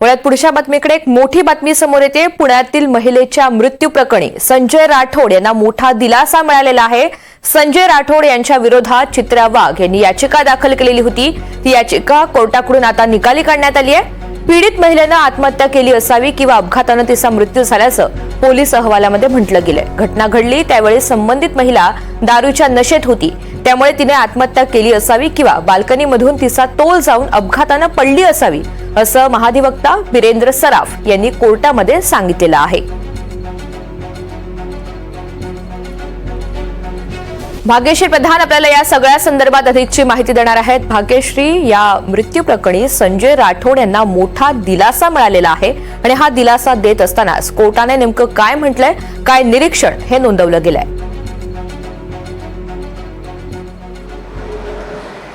पुण्यात पुढच्या बातमीकडे एक मोठी बातमी समोर येते. पुण्यातील महिलेच्या मृत्यू प्रकरणी संजय राठोड यांना मोठा दिलासा मिळालेला आहे. संजय राठोड यांच्या विरोधात चित्रा वाघ यांनी याचिका दाखल केलेली होती. ती याचिका कोर्टाकडून आता निकाली काढण्यात आली आहे. पीडित महिलेनं आत्महत्या केली असावी किंवा अपघातानं तिचा मृत्यू झाल्याचं पोलीस अहवालामध्ये म्हटलं गेलंय. घटना घडली त्यावेळी संबंधित महिला दारूच्या नशेत होती. त्यामुळे तिने आत्महत्या केली असावी किंवा बाल्कनीमधून तिचा तोल जाऊन अपघातानं पडली असावी असं महाधिवक्ता बिरेंद्र सराफ यांनी कोर्टामध्ये सांगितलेलं आहे. भाग्यश्री प्रधान आपल्याला या सगळ्या संदर्भात अधिकची माहिती देणार आहेत. भाग्यश्री या मृत्यू प्रकरणी संजय राठोड यांना मोठा दिलासा मिळालेला आहे आणि हा दिलासा देत असतानाच कोर्टाने नेमकं काय म्हटलंय काय निरीक्षण हे नोंदवलं गेलंय.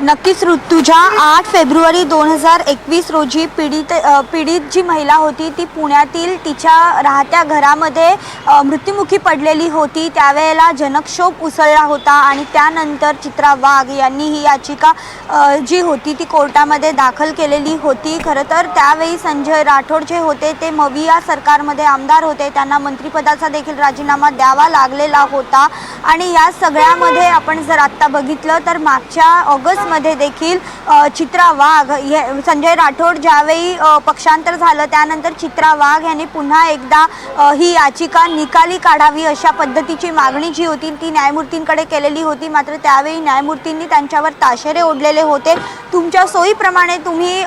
नक्कीच ऋतुजा आठ फेब्रुवारी दोन हजार एकवीस रोजी पीडित पीडित जी महिला होती ती पुण्यातील तिच्या राहत्या घरामध्ये मृत्युमुखी पडलेली होती. त्यावेळेला जनक्षोभ उसळला होता आणि त्यानंतर चित्रा वाघ यांनी ही याचिका जी होती ती कोर्टामध्ये दाखल केलेली होती. खरं तर त्यावेळी संजय राठोड जे होते ते मविया सरकारमध्ये आमदार होते. त्यांना मंत्रिपदाचा देखील राजीनामा द्यावा लागलेला होता. आणि या सगळ्यामध्ये आपण जर आत्ता बघितलं तर मागच्या ऑगस्ट मध्ये देखील चित्रा वाघ हे संजय राठोड ज्यावेळी पक्षांतर झालं त्यानंतर चित्रा वाघ यांनी पुन्हा एकदा ही याचिका निकाली काढावी अशा पद्धतीची मागणी जी होती ती न्यायमूर्तींकडे केलेली होती. मात्र त्यावेळी न्यायमूर्तींनी त्यांच्यावर ताशेरे ओढलेले होते. तुमच्या सोयीप्रमाणे तुम्ही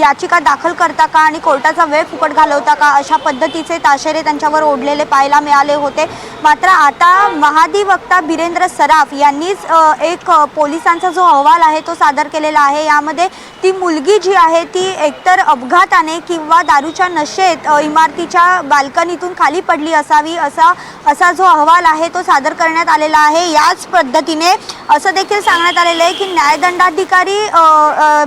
याचिका दाखल करता का आणि कोर्टाचा वेळ फुकट घालवता का? अशा पद्धतीचे ताशेरे त्यांच्यावर ओढलेले पाहायला मिळाले होते. मात्र आता महाधिवक्ता बिरेंद्र सराफ यांनीच एक पोलिसांचा जो अहवाल आहे तो सादर केलेला आहे. यामध्ये ती मुलगी जी आहे ती एकतर अपघाताने किंवा दारूच्या नशेत इमारतीच्या बाल्कनीतून खाली पडली असावी असा असा जो अहवाल आहे तो सादर करण्यात आलेला आहे. याच पद्धतीने असं देखील सांगण्यात आलेलं आहे की न्यायदंडाधिकारी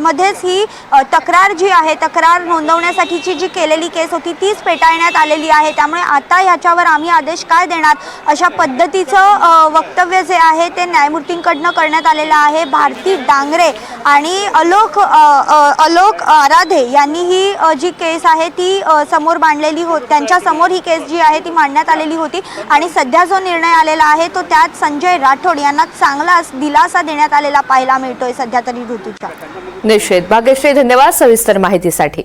मध्येच ही तक्रार जी आहे तक्रार नोंदवण्यासाठीची जी केलेली केस होती तीच पेटाळण्यात आलेली आहे. त्यामुळे आता ह्याच्यावर आम्ही आदेश काय देणार? अशा पद्धतीचं वक्तव्य जे आहे ते न्यायमूर्तींकडनं करण्यात आलेलं आहे. भारती डांगरे आणि अलोक अलोक आराधे यांनी ही जी केस आहे ती समोर मांडलेली होती त्यांच्यासमोर ही केस जी आहे ती मांडण्यात आलेली होती. आणि सध्या जो निर्णय आलेला आहे तो त्यात संजय राठोड यांना चांगला दिलासा देण्यात आलेला पाहायला मिळतोय सध्या तरी ऋतूच्या निश्चित भाग्यश्री धन्यवाद सविस्तर माहितीसाठी.